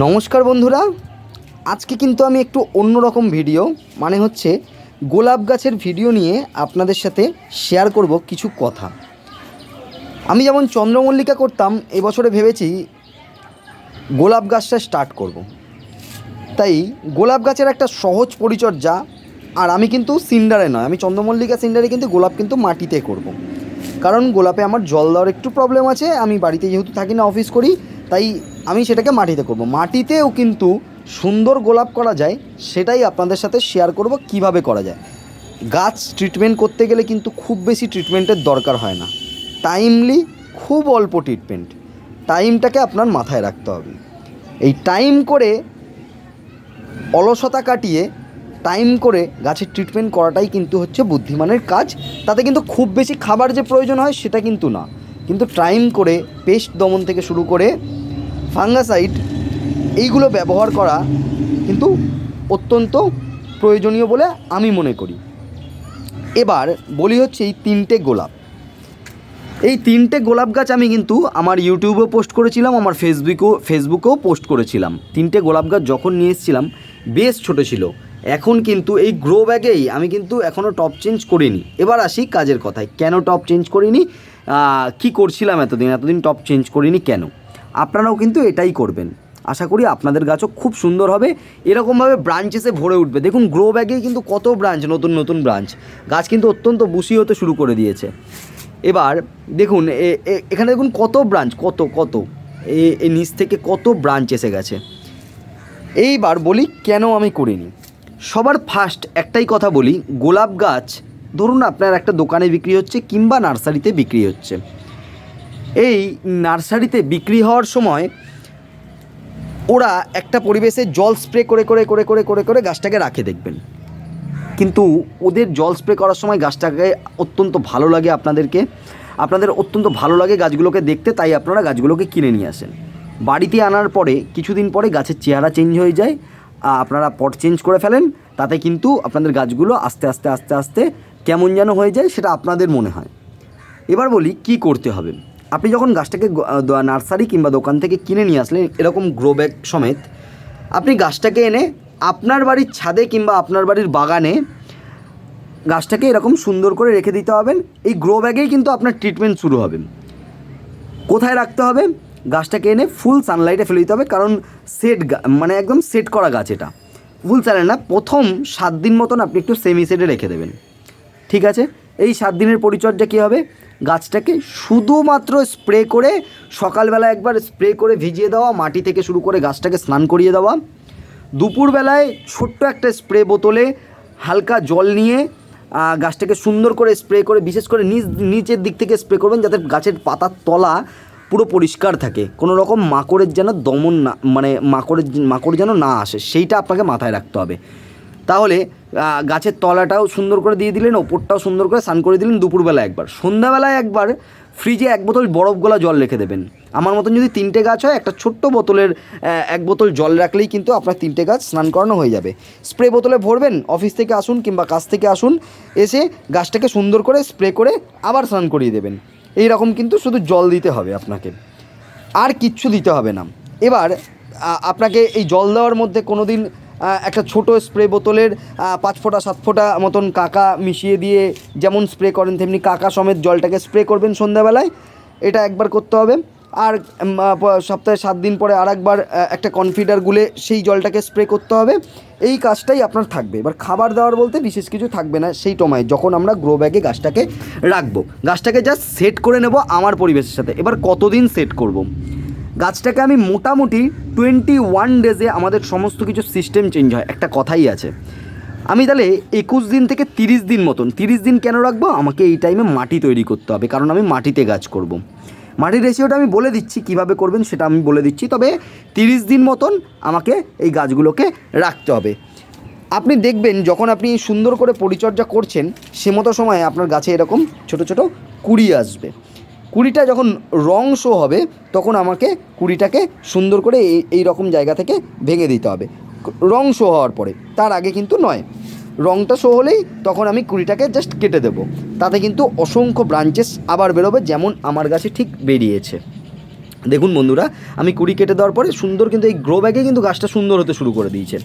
নমস্কার বন্ধুরা আজকে কিন্তু আমি একটু অন্যরকম ভিডিও মানে হচ্ছে গোলাপ গাছের ভিডিও নিয়ে আপনাদের সাথে শেয়ার করব কিছু কথা আমি যেমন চন্দ্রমল্লিকা করতাম, এবছরে ভেবেছি গোলাপ গাছটা স্টার্ট করব। তাই গোলাপ গাছের একটা সহজ পরিচর্যা, আর আমি কিন্তু সিন্ডারে নয়, আমি চন্দ্রমল্লিকা সিন্ডারে কিন্তু গোলাপ কিন্তু মাটিতে করব। কারণ গোলাপে আমার জল দেওয়ার একটু প্রবলেম আছে, আমি বাড়িতে যেহেতু থাকি না অফিস করি, তাই আমি সেটাকে মাটিতে করব। মাটিতেও কিন্তু সুন্দর গোলাপ করা যায়, সেটাই আপনাদের সাথে শেয়ার করব কীভাবে করা যায়। গাছ ট্রিটমেন্ট করতে গেলে কিন্তু খুব বেশি ট্রিটমেন্টের দরকার হয় না। টাইমলি খুব অল্প ট্রিটমেন্ট টাইমটাকে আপনার মাথায় রাখতে হবে। এই টাইম করে অলসতা কাটিয়ে টাইম করে গাছের ট্রিটমেন্ট করাটাই কিন্তু হচ্ছে বুদ্ধিমানের কাজ। তাতে কিন্তু খুব বেশি খাবার যে প্রয়োজন হয় সেটা কিন্তু না। কিন্তু টাইম করে পেস্ট দমন থেকে শুরু করে ফাঙ্গাসাইড এইগুলো ব্যবহার করা কিন্তু অত্যন্ত প্রয়োজনীয় বলে আমি মনে করি। এবার বলি হচ্ছে এই তিনটে গোলাপ। এই তিনটে গোলাপ গাছ আমি কিন্তু আমার ইউটিউবেও পোস্ট করেছিলাম, আমার ফেসবুকেও ফেসবুকেও পোস্ট করেছিলাম। তিনটে গোলাপ গাছ যখন নিয়ে এসেছিলাম, বেশ ছোটো ছিল। এখন কিন্তু এই গ্রো ব্যাগেই আমি কিন্তু এখনও টপ চেঞ্জ করিনি। এবার আসি কাজের কথায়। কেন টপ চেঞ্জ করিনি? কি করছিলাম এতদিন? এতদিন টপ চেঞ্জ করিনি কেন? আপনারাও কিন্তু এটাই করবেন। আশা করি আপনাদের গাছও খুব সুন্দর হবে। এরকমভাবে ব্রাঞ্চেসে ভরে উঠবে। দেখুন গ্রো ব্যাগেই কিন্তু কত ব্রাঞ্চ নতুন নতুন ব্রাঞ্চ গাছ কিন্তু অত্যন্ত বুশি হতে শুরু করে দিয়েছে। এবার দেখুন এখানে দেখুন কত ব্রাঞ্চ কত কত? এ- নিচ থেকে কত ব্রাঞ্চ এসে গেছে? এইবার বলি, কেন আমি করিনি? সবার ফার্স্ট একটাই কথা বলি, গোলাপ গাছ, ধরুন আপনার একটা দোকানে বিক্রি হচ্ছে কিংবা নার্সারিতে বিক্রি হচ্ছে। এই নার্সারিতে বিক্রি হওয়ার সময় ওরা একটা পরিবেশে জল স্প্রে করে করে করে করে করে করে গাছটাকে রাখে দেখবেন। কিন্তু ওদের জল স্প্রে করার সময় গাছটাকে অত্যন্ত ভালো লাগে আপনাদেরকে। আপনাদের অত্যন্ত ভালো লাগে গাছগুলোকে দেখতে, তাই আপনারা গাছগুলোকে কিনে নিয়ে আসেন। বাড়িতে আনার পরে কিছুদিন পরে গাছের চেহারা চেঞ্জ হয়ে যায় আপনারা পট চেঞ্জ করে ফেলেন, তাতে কিন্তু আপনাদের গাছগুলো আস্তে আস্তে আস্তে আস্তে কেমন যেন হয়ে যায় সেটা আপনাদের মনে হয়। এবার বলি কি করতে হবে। আপনি যখন গাছটাকে নার্সারি কিংবা দোকান থেকে কিনে নিয়ে আসলেন এরকম গ্রো ব্যাগ সমেত, আপনি গাছটাকে এনে আপনার বাড়ির ছাদে কিংবা আপনার বাড়ির বাগানে গাছটাকে এরকম সুন্দর করে রেখে দিতে হবেন এই গ্রো ব্যাগেই কিন্তু আপনার ট্রিটমেন্ট শুরু হবে। কোথায় রাখতে হবে? গাছটাকে এনে ফুল সানলাইটে ফেলে দিতে হবে, কারণ সেট মানে একদম সেট করা গাছ এটা। ফুল সানলাইট না, প্রথম সাত দিন মতন আপনি একটু সেমি সেটে রেখে দেবেন। ঠিক আছে? এই সাত দিনের পরিচর্যা কী হবে? গাছটাকে শুধুমাত্র স্প্রে করে সকালবেলা একবার স্প্রে করে ভিজিয়ে দেওয়া, মাটি থেকে শুরু করে গাছটাকে স্নান করিয়ে দেওয়া। দুপুরবেলায় ছোট্ট একটা স্প্রে বোতলে হালকা জল নিয়ে গাছটাকে সুন্দর করে স্প্রে করে, বিশেষ করে নিচ, নিচের দিক থেকে স্প্রে করবেন যাতে গাছের পাতার তলা পুরো পরিষ্কার থাকে। কোনো রকম মাকড়ের যেন দমন না মানে মাকড়ের, মাকড় যেন না আসে, সেইটা আপনাকে মাথায় রাখতে হবে। তাহলে গাছের তলাটাও সুন্দর করে দিয়ে দিলেন, ওপরটাও সুন্দর করে স্নান করে দিলেন দুপুরবেলা একবার। সন্ধ্যাবেলায় একবার ফ্রিজে এক বোতল বরফ গলা জল রেখে দেবেন। আমার মতন যদি তিনটে গাছ হয়, একটা ছোট্ট বোতলের এক বোতল জল রাখলেই কিন্তু আপনার তিনটে গাছ স্নান করানো হয়ে যাবে। স্প্রে বোতলে ভরবেন, অফিস থেকে আসুন কিংবা কাছ থেকে আসুন, এসে গাছটাকে সুন্দর করে স্প্রে করে আবার স্নান করিয়ে দেবেন। এই রকম কিন্তু শুধু জল দিতে হবে আপনাকে। আর কিচ্ছু দিতে হবে না। এবার আপনাকে এই জল দেওয়ার মধ্যে কোনো দিন একটা ছোট স্প্রে বোতলের পাঁচ ফোঁটা, সাত ফোঁটা মতন কাকা মিশিয়ে দিয়ে যেমন স্প্রে করেন, তেমনি কাকা সমেত জলটাকে স্প্রে করবেন সন্ধ্যাবেলায়। এটা একবার করতে হবে। আর সপ্তাহে সাত দিন পরে আর একবার একটা কনফিডার গুলে সেই জলটাকে স্প্রে করতে হবে। এই কাজটাই আপনার থাকবে। এবার খাবার দেওয়ার বলতে বিশেষ কিছু থাকবে না, সেই টমায় যখন আমরা গ্রো ব্যাগে গাছটাকে রাখব। গাছটাকে জাস্ট সেট করে নেব আমার পরিবেশের সাথে। এবার কতদিন সেট করব। গাছটাকে আমি মোটামুটি টোয়েন্টি ওয়ান ডেজে আমাদের সমস্ত কিছু সিস্টেম চেঞ্জ হয়, একটা কথাই আছে। আমি তাহলে একুশ দিন থেকে তিরিশ দিন মতন, তিরিশ দিন কেন রাখব? আমাকে এই টাইমে মাটি তৈরি করতে হবে, কারণ আমি মাটিতে গাছ করব। মাটির রেশিওটা আমি বলে দিচ্ছি, কীভাবে করবেন সেটা আমি বলে দিচ্ছি, তবে তিরিশ দিন মতন আমাকে এই গাছগুলোকে রাখতে হবে। আপনি দেখবেন, যখন আপনি সুন্দর করে পরিচর্যা করছেন, সে মতো সময় আপনার গাছে এরকম ছোট ছোট কুড়ি আসবে। কুড়িটা যখন রং শো হবে, তখন আমাকে কুড়িটাকে সুন্দর করে এই এই রকম জায়গা থেকে ভেঙে দিতে হবে। রং শো হওয়ার পরে। তার আগে কিন্তু নয়। রংটা শো হলেই তখন আমি কুড়িটাকে জাস্ট কেটে দেবো। তাতে কিন্তু অসংখ্য ব্রাঞ্চেস আবার বেরোবে, যেমন আমার গাছে ঠিক বেরিয়েছে। দেখুন বন্ধুরা, আমি কুড়ি কেটে দেওয়ার পরে সুন্দর কিন্তু এই গ্রো ব্যাগে কিন্তু গাছটা সুন্দর হতে শুরু করে দিয়েছে।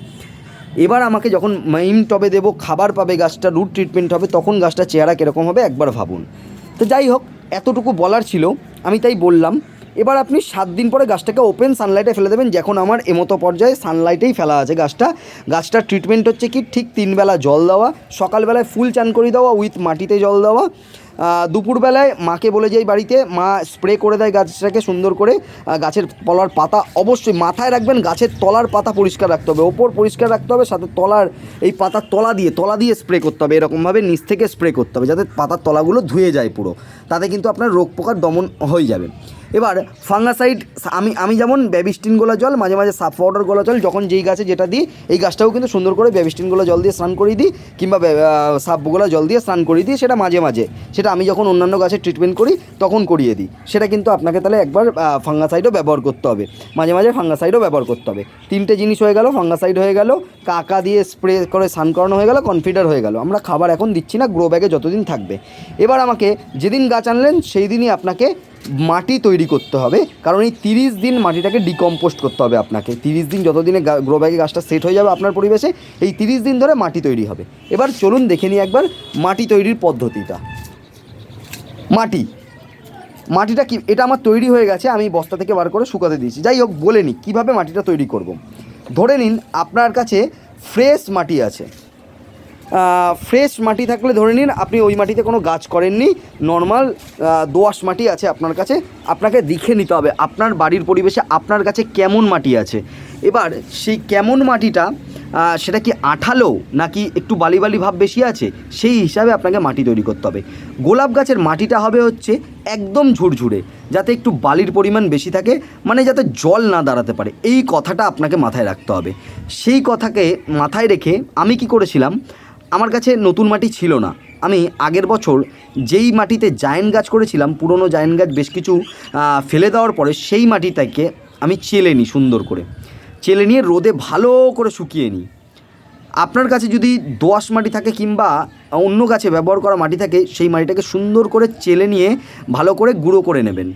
এবার আমাকে যখন মেইন টবে দেবো, খাবার পাবে গাছটা রুট ট্রিটমেন্ট হবে, তখন গাছটা চেহারা কীরকম হবে একবার ভাবুন। তো যাই হোক এতটুকু বলার ছিল, আমি তাই বললাম। এবার আপনি সাত দিন পরে গাছটাকে ওপেন সানলাইটে ফেলে দেবেন, যখন আমার এমতো পর্যায়ে সানলাইটেই ফেলা আছে গাছটা। গাছটার ট্রিটমেন্ট হচ্ছে কি, ঠিক তিনবেলা জল দেওয়া, সকালবেলায় ফুল চান করে দেওয়া উইথ মাটিতে জল দেওয়া। দুপুরবেলায় মাকে বলে যাই বাড়িতে, মা স্প্রে করে দেয় গাছটাকে সুন্দর করে। গাছের তলার পাতা অবশ্যই মাথায় রাখবেন, গাছের তলার পাতা পরিষ্কার রাখতে হবে, ওপর পরিষ্কার রাখতে হবে, সাথে তলার এই পাতার তলা দিয়ে তলা দিয়ে স্প্রে করতে হবে, এরকমভাবে নিচ থেকে স্প্রে করতে হবে, যাতে পাতার তলাগুলো ধুয়ে যায় পুরো। তাতে কিন্তু আপনার রোগ পোকার দমন হয়ে যাবে। এবার ফাঙ্গাসাইড, আমি আমি যেমন ব্যাবিস্টিন গোলা জল, মাঝে মাঝে সাফ পাউডার গোলা জল, যখন যেই গাছে যেটা দিই, এই গাছটাও কিন্তু সুন্দর করে ব্যাবিস্টিন গোলা জল দিয়ে স্নান করিয়ে দিই, কিংবা সাফ গোলা জল দিয়ে স্নান করিয়ে দিই, সেটা মাঝে মাঝে। সেটা আমি যখন অন্যান্য গাছের ট্রিটমেন্ট করি, তখন করিয়ে দিই। সেটা কিন্তু আপনাকে তাহলে একবার ফাঙ্গাসাইডও ব্যবহার করতে হবে। মাঝে মাঝে ফাঙ্গাসাইডও ব্যবহার করতে হবে। তিনটে জিনিস হয়ে গেল, ফাঙ্গাসাইড হয়ে গেল, কাকা দিয়ে স্প্রে করে স্নান করানো হয়ে গেল কনফিডার হয়ে গেল। আমরা খাবার এখন দিচ্ছি না গ্রো ব্যাগে যতদিন থাকবে। এবার আমাকে যেদিন গাছ আনলেন সেই দিনই আপনাকে মাটি তৈরি করতে হবে। কারণ এই তিরিশ দিন মাটিটাকে ডিকম্পোস্ট করতে হবে আপনাকে। তিরিশ দিন যতদিনে গ্রো ব্যাগে গাছটা সেট হয়ে যাবে আপনার পরিবেশে, এই তিরিশ দিন ধরে মাটি তৈরি হবে। এবার চলুন দেখে নিই একবার মাটি তৈরির পদ্ধতিটা। মাটি। মাটিটা কি এটা আমার তৈরি হয়ে গেছে, আমি বস্তা থেকে বার করে শুকাতে দিয়েছি। যাই হোক, বলে নিই, কীভাবে মাটিটা তৈরি করব। ধরে নিন, আপনার কাছে ফ্রেশ মাটি আছে। ফ্রেশ মাটি থাকলে ধরে নিন, আপনি ওই মাটিতে কোনো গাছ করেননি নর্মাল দোআঁশ মাটি আছে আপনার কাছে, আপনাকে দেখে নিতে হবে আপনার বাড়ির পরিবেশে আপনার কাছে কেমন মাটি আছে। এবার সেই কেমন মাটিটা সেটা কি আঠালো নাকি একটু বালি বালি ভাব বেশি আছে, সেই হিসাবে আপনাকে মাটি তৈরি করতে হবে। গোলাপ গাছের মাটিটা হবে হচ্ছে একদম ঝুরঝুরে, যাতে একটু বালির পরিমাণ বেশি থাকে মানে যাতে জল না দাঁড়াতে পারে, এই কথাটা আপনাকে মাথায় রাখতে হবে। সেই কথাকে মাথায় রেখে আমি কি করেছিলাম আমার কাছে নতুন মাটি ছিল না। আমি আগের বছর যেই মাটিতে জায়েন্ট গাছ করেছিলাম, পুরনো জায়েন্ট গাছ বেশ কিছু ফেলে দেওয়ার পরে সেই মাটিটাকে আমি চেলে নিই সুন্দর করে। চেলে নিয়ে রোদে ভালো করে শুকিয়ে নিই। আপনার কাছে যদি দোআঁশ মাটি থাকে কিংবা অন্য গাছে ব্যবহার করা মাটি থাকে, সেই মাটিটাকে সুন্দর করে চেলে নিয়ে ভালো করে গুঁড়ো করে নেবেন।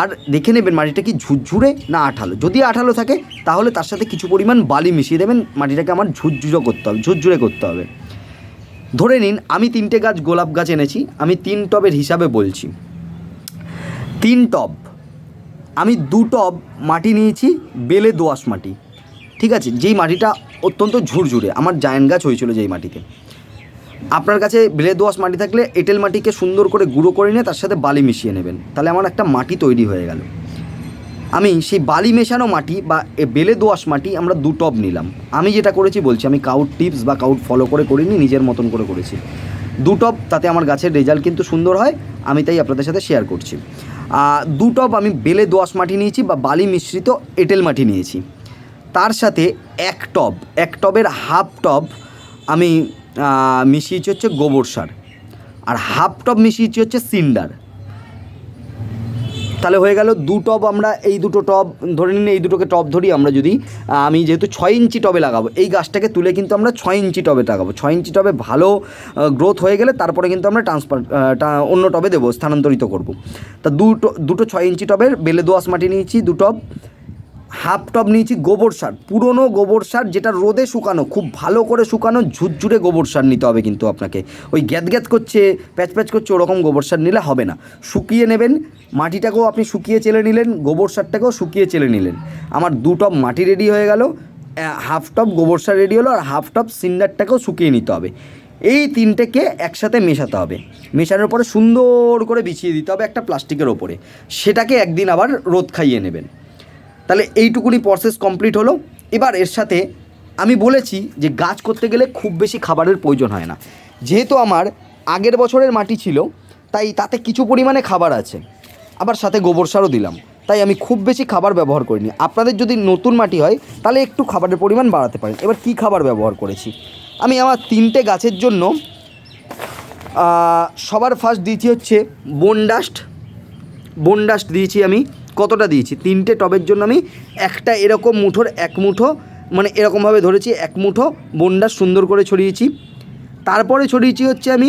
আর দেখে নেবেন মাটিটা কি ঝুরঝুরে না আঠালো। যদি আঠালো থাকে, তাহলে তার সাথে কিছু পরিমাণ বালি মিশিয়ে দেবেন, মাটিটাকে আমার ঝুরঝুরো করতে হবে, ঝুরঝুরে করতে হবে। ধরে নিন, আমি তিনটে গাছ, গোলাপ গাছ এনেছি, আমি তিন টবের হিসাবে বলছি। তিন টব। আমি দু টব মাটি নিয়েছি, বেলে দোআঁশ মাটি। ঠিক আছে? যেই মাটিটা অত্যন্ত ঝুরঝুরে, আমার জায়েন্ট গাছ হয়েছিল যেই মাটিতে। আপনার কাছে বেলে দোআঁশ মাটি থাকলে এঁটেল মাটিকে সুন্দর করে গুঁড়ো করে নিয়ে তার সাথে বালি মিশিয়ে নেবেন। তাহলে আমার একটা মাটি তৈরি হয়ে গেল। আমি সেই বালি মেশানো মাটি বা বেলে দোআঁশ মাটি আমরা দু টব নিলাম। আমি যেটা করেছি বলছি, আমি কাউট টিপস বা কাউট ফলো করে করিনি, নিজের মতন করে করেছি। দু টব, তাতে আমার গাছের রেজাল্ট কিন্তু সুন্দর হয়, আমি তাই আপনাদের সাথে শেয়ার করছি। দু টব আমি বেলে দোআঁশ মাটি নিয়েছি বা বালি মিশ্রিত এঁটেল মাটি নিয়েছি। তার সাথে এক টব, এক টবের হাফ টব আমি মিশিয়েছি হচ্ছে গোবর সার। আর হাফ টব মিশিয়েছি হচ্ছে সিন্ডার। তাহলে হয়ে গেল দু টব আমরা এই দুটো টব ধরে নিন, এই দুটোকে টব ধরি আমরা যদি, আমি যেহেতু ছয় ইঞ্চি টবে লাগাবো, এই গাছটাকে তুলে কিন্তু আমরা ছয় ইঞ্চি টবে লাগাবো। ছয় ইঞ্চি টবে ভালো গ্রোথ হয়ে গেলে তারপরে কিন্তু আমরা ট্রান্সফার অন্য টবে দেবো, স্থানান্তরিত করব। তা দুটো দুটো ছয় ইঞ্চি টবের বেলে দোয়াশ মাটি নিয়েছি, দু টব। হাফ টব নিয়েছি গোবর সার, পুরনো গোবর সার যেটা রোদে শুকানো, খুব ভালো করে শুকানো, ঝুরঝুরে গোবর সার নিতে হবে কিন্তু আপনাকে। ওই গ্যাত গ্যাত করছে, প্যাচ প্যাচ করছে, ওরকম গোবর সার নিলে হবে না। শুকিয়ে নেবেন মাটিটাকেও আপনি শুকিয়ে চেলে নিলেন, গোবর সারটাকেও শুকিয়ে চেলে নিলেন। আমার দু টপ মাটি রেডি হয়ে গেল হাফ টপ গোবর সার রেডি হলো আর হাফ টপ সিন্ডারটাকেও শুকিয়ে নিতে হবে। এই তিনটেকে একসাথে মেশাতে হবে। মেশানোর পরে সুন্দর করে বিছিয়ে দিতে হবে একটা প্লাস্টিকের ওপরে। সেটাকে একদিন আবার রোদ খাইয়ে নেবেন। তাহলে এইটুকুনি প্রসেস কমপ্লিট হলো। এবার এর সাথে আমি বলেছি যে গাছ করতে গেলে খুব বেশি খাবারের প্রয়োজন হয় না। যেহেতু আমার আগের বছরের মাটি ছিল, তাই তাতে কিছু পরিমাণে খাবার আছে। আবার সাথে গোবর সারও দিলাম। তাই আমি খুব বেশি খাবার ব্যবহার করিনি। আপনাদের যদি নতুন মাটি হয়, তাহলে একটু খাবারের পরিমাণ বাড়াতে পারেন। এবার কি খাবার ব্যবহার করেছি? আমি আমার তিনটে গাছের জন্য সবার ফার্স্ট দিয়েছি হচ্ছে বনডাস্ট বনডাস্ট দিয়েছি আমি। কতটা দিয়েছি? তিনটে টবের জন্য আমি একটা এরকম মুঠোর এক মুঠো মানে এরকমভাবে ধরেছি এক মুঠো বনডাস্ট সুন্দর করে ছড়িয়েছি। তারপরে ছড়িয়েছি হচ্ছে আমি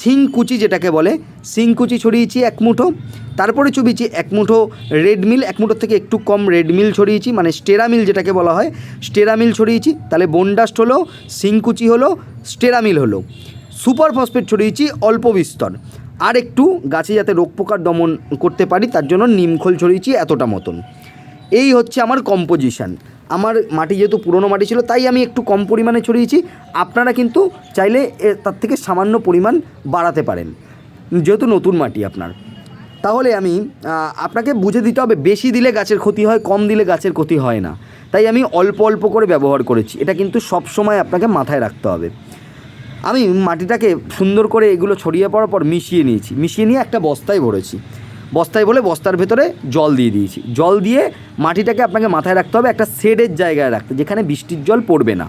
শিংকুচি যেটাকে বলে। শিংকুচি ছড়িয়েছি এক মুঠো, তারপরে ছড়িয়েছি এক মুঠো রেড মিল এক মুঠোর থেকে একটু কম রেড মিল ছড়িয়েছি মানে স্টেরামিল যেটাকে বলা হয়। স্টেরামিল ছড়িয়েছি, তাহলে বোনডাস্ট হলো, শিংকুচি হলো স্টেরামিল হলো। সুপার ফসফেট ছড়িয়েছি, অল্প বিস্তর। আর একটু গাছে যাতে রোগ পোকার দমন করতে পারি, তার জন্য নিমখোল ছড়িয়েছি এতটা মতন। এই হচ্ছে আমার কম্পোজিশান আমার মাটি যেহেতু পুরনো মাটি ছিল, তাই আমি একটু কম পরিমাণে ছড়িয়েছি। আপনারা কিন্তু চাইলে তার থেকে সামান্য পরিমাণ বাড়াতে পারেন। যেহেতু নতুন মাটি আপনার। তাহলে আমি আপনাকে বুঝে দিতে হবে, বেশি দিলে গাছের ক্ষতি হয়, কম দিলে গাছের ক্ষতি হয় না। তাই আমি অল্প অল্প করে ব্যবহার করেছি। এটা কিন্তু সব সময় আপনাকে মাথায় রাখতে হবে। আমি মাটিটাকে সুন্দর করে এগুলো ছড়িয়ে পড়ার পর মিশিয়ে নিয়েছি। মিশিয়ে নিয়ে একটা বস্তায় ভরেছি। বস্তায় বলে বস্তার ভেতরে জল দিয়ে দিয়েছি। জল দিয়ে মাটিটাকে আপনাকে মাথায় রাখতে হবে, একটা শেডের জায়গায় রাখতে, যেখানে বৃষ্টির জল পড়বে না।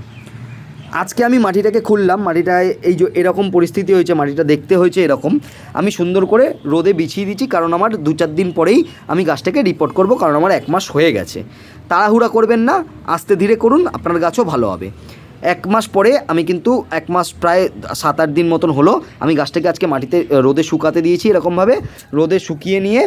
আজকে আমি মাটিটাকে খুললাম, মাটিটায় এই যে এরকম পরিস্থিতি হয়েছে, মাটিটা দেখতে হয়েছে এরকম। আমি সুন্দর করে রোদে বিছিয়ে দিচ্ছি কারণ আমার দু চার দিন পরেই আমি গাছটাকে রিপোর্ট করব, কারণ আমার এক মাস হয়ে গেছে। তাড়াহুড়া করবেন না, আস্তে ধীরে করুন, আপনার গাছও ভালো হবে। এক মাস পরে আমি কিন্তু এক মাস প্রায় সাত আট দিন মতন হলো, আমি গাছটাকে আজকে মাটিতে রোদে শুকাতে দিয়েছি এরকমভাবে, রোদে শুকিয়ে নিয়ে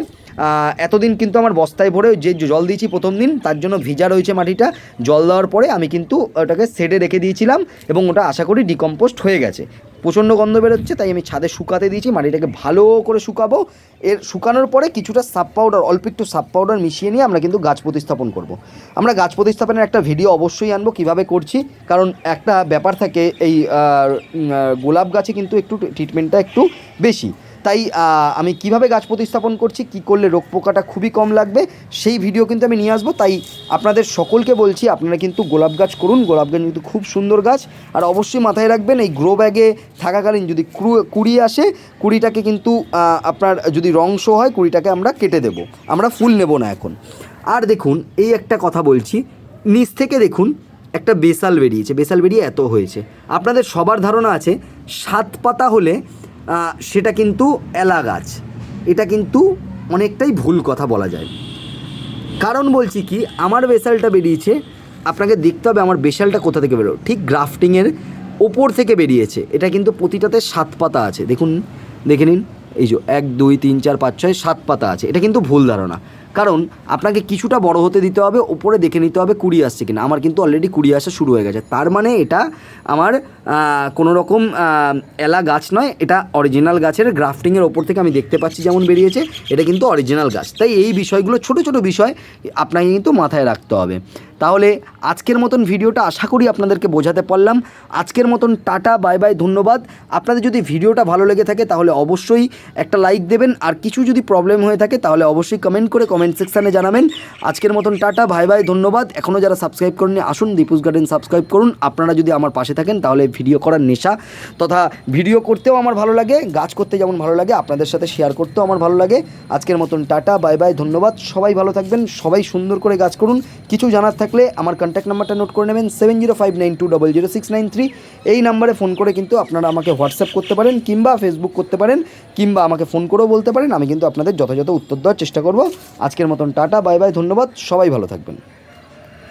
এতদিন কিন্তু আমার বস্তায় ভরে যে জল দিয়েছি প্রথম দিন, তার জন্য ভিজা রয়েছে মাটিটা, জল দেওয়ার পরে আমি কিন্তু ওটাকে সেডে রেখে দিয়েছিলাম এবং ওটা আশা করি ডিকম্পোস্ট হয়ে গেছে। প্রচণ্ড গন্ধ বেরোচ্ছে, তাই আমি ছাদে শুকাতে দিয়েছি, মাটিটাকে ভালো করে শুকাবো এর শুকানোর পরে কিছুটা সাব পাউডার, অল্প একটু সাব পাউডার মিশিয়ে নিয়ে আমরা কিন্তু গাছ প্রতিস্থাপন করব। আমরা গাছ প্রতিস্থাপনের একটা ভিডিও অবশ্যই আনব কীভাবে করছি, কারণ একটা ব্যাপার থাকে এই গোলাপ গাছে কিন্তু একটু ট্রিটমেন্টটা একটু বেশি তাই আমি কীভাবে গাছ প্রতিস্থাপন করছি, কি করলে রোগ পোকাটা খুবই কম লাগবে, সেই ভিডিও কিন্তু আমি নিয়ে আসব। তাই আপনাদের সকলকে বলছি, আপনারা কিন্তু গোলাপ গাছ করুন, গোলাপ গাছ কিন্তু খুব সুন্দর গাছ। আর অবশ্যই মাথায় রাখবেন, এই গ্রো ব্যাগে থাকাকালীন যদি কুড়ি আসে, কুড়িটাকে কিন্তু আপনার যদি রং শো হয়, কুড়িটাকে আমরা কেটে দেব। আমরা ফুল নেব না এখন। আর দেখুন, এই একটা কথা বলছি, নিচ থেকে দেখুন, একটা বেসাল বেরিয়েছে, বেসাল বেরিয়ে এত হয়েছে। আপনাদের সবার ধারণা আছে, সাত পাতা হলে সেটা কিন্তু এলা গাছ। এটা কিন্তু অনেকটাই ভুল কথা বলা যায়। কারণ বলছি কি, আমার বেসালটা বেরিয়েছে, আপনাকে দেখতে হবে আমার বেসালটা কোথা থেকে বেরো ঠিক গ্রাফটিংয়ের ওপর থেকে বেরিয়েছে। এটা কিন্তু প্রতিটাতে সাত পাতা আছে। দেখুন, দেখে নিন। এই যে এক, দুই, তিন, চার, পাঁচ, ছয়, সাত পাতা আছে। এটা কিন্তু ভুল ধারণা। কারণ আপনাকে কিছুটা বড় হতে দিতে হবে, ওপরে দেখে নিতে হবে কুড়ি আসছে কিনা। আমার কিন্তু অলরেডি কুড়ি আসা শুরু হয়ে গেছে। তার মানে এটা আমার কোনো রকম এলা গাছ নয়, এটা অরিজিনাল গাছের গ্রাফটিংয়ের ওপর থেকে আমি দেখতে পাচ্ছি যেমন বেরিয়েছে, এটা কিন্তু অরিজিনাল গাছ। তাই এই বিষয়গুলো, ছোট ছোট বিষয় আপনাকে কিন্তু মাথায় রাখতে হবে। তাহলে আজকের মতন ভিডিওটা আশা করি আপনাদেরকে বোঝাতে পারলাম। আজকের মতন টাটা, বাই বাই, ধন্যবাদ। আপনাদের যদি ভিডিওটা ভালো লেগে থাকে তাহলে অবশ্যই একটা লাইক দেবেন। আর কিছু যদি প্রবলেম হয়ে থাকে তাহলে অবশ্যই কমেন্ট করে কমেন্ট সেকশানে জানাবেন। আজকের মতন টাটা ভাই ভাই ধন্যবাদ। এখনও যারা সাবস্ক্রাইব করেননি, আসুন দীপুস গার্ডেন সাবস্ক্রাইব করুন। আপনারা যদি আমার পাশে থাকেন তাহলে ভিডিও করার নেশা। তথা ভিডিও করতেও আমার ভালো লাগে, গাছ করতে যেমন ভালো লাগে, আপনাদের সাথে শেয়ার করতেও আমার ভালো লাগে। আজকের মতন টাটা, বাই বাই, ধন্যবাদ। সবাই ভালো থাকবেন, সবাই সুন্দর করে গাছ করুন। কিছু জানার থাকলে আমার কন্ট্যাক্ট নাম্বারটা নোট করে নেবেন seven zero five nine two double zero six nine three এই নাম্বারে ফোন করে কিন্তু আপনারা আমাকে হোয়াটসঅ্যাপ করতে পারেন কিংবা ফেসবুক করতে পারেন কিংবা আমাকে ফোন করেও বলতে পারেন। আমি কিন্তু আপনাদের যথাযথ উত্তর দেওয়ার চেষ্টা করব। আজকের মতন টাটা বাই বাই ধন্যবাদ। সবাই ভালো থাকবেন।